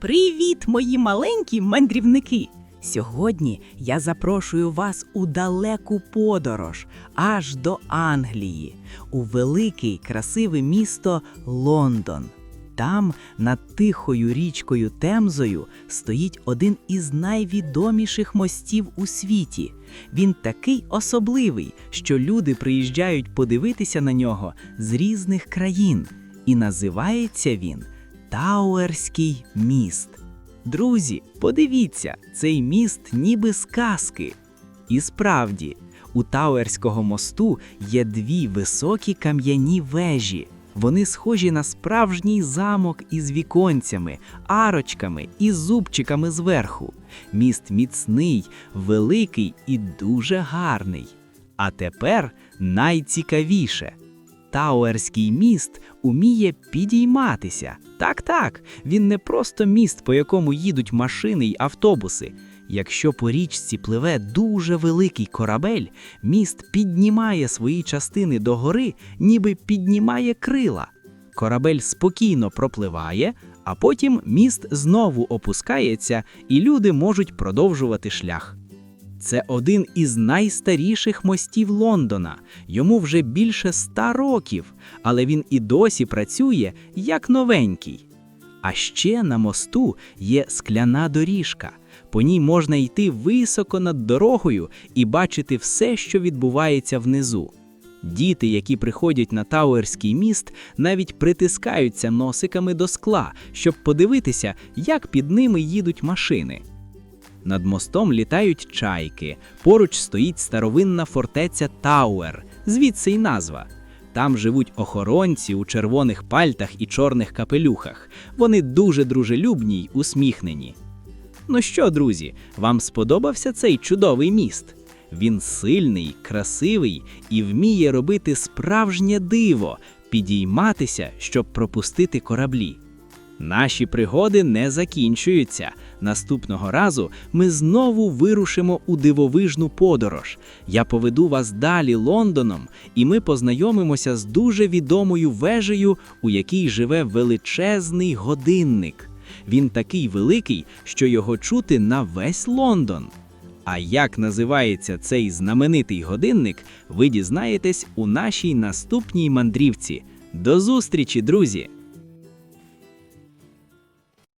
Привіт, мої маленькі мандрівники! Сьогодні я запрошую вас у далеку подорож аж до Англії, у велике й красиве місто Лондон. Там, над тихою річкою Темзою, стоїть один із найвідоміших мостів у світі. Він такий особливий, що люди приїжджають подивитися на нього з різних країн. І називається він Тауерський міст. Друзі, подивіться, цей міст ніби з казки. І справді, у Тауерського мосту є дві високі кам'яні вежі. Вони схожі на справжній замок із віконцями, арочками і зубчиками зверху. Міст міцний, великий і дуже гарний. А тепер найцікавіше. Тауерський міст уміє підійматися. Так, так, він не просто міст, по якому їдуть машини й автобуси. Якщо по річці пливе дуже великий корабель, міст піднімає свої частини догори, ніби піднімає крила. Корабель спокійно пропливає, а потім міст знову опускається, і люди можуть продовжувати шлях. Це один із найстаріших мостів Лондона. Йому вже більше ста років, але він і досі працює як новенький. А ще на мосту є скляна доріжка. По ній можна йти високо над дорогою і бачити все, що відбувається внизу. Діти, які приходять на Тауерський міст, навіть притискаються носиками до скла, щоб подивитися, як під ними їдуть машини. Над мостом літають чайки. Поруч стоїть старовинна фортеця Тауер, звідси й назва. Там живуть охоронці у червоних пальтах і чорних капелюхах. Вони дуже дружелюбні й усміхнені. Ну що, друзі, вам сподобався цей чудовий міст? Він сильний, красивий і вміє робити справжнє диво, підійматися, щоб пропустити кораблі. Наші пригоди не закінчуються. Наступного разу ми знову вирушимо у дивовижну подорож. Я поведу вас далі Лондоном, і ми познайомимося з дуже відомою вежею, у якій живе величезний годинник. Він такий великий, що його чути на весь Лондон. А як називається цей знаменитий годинник, ви дізнаєтесь у нашій наступній мандрівці. До зустрічі, друзі!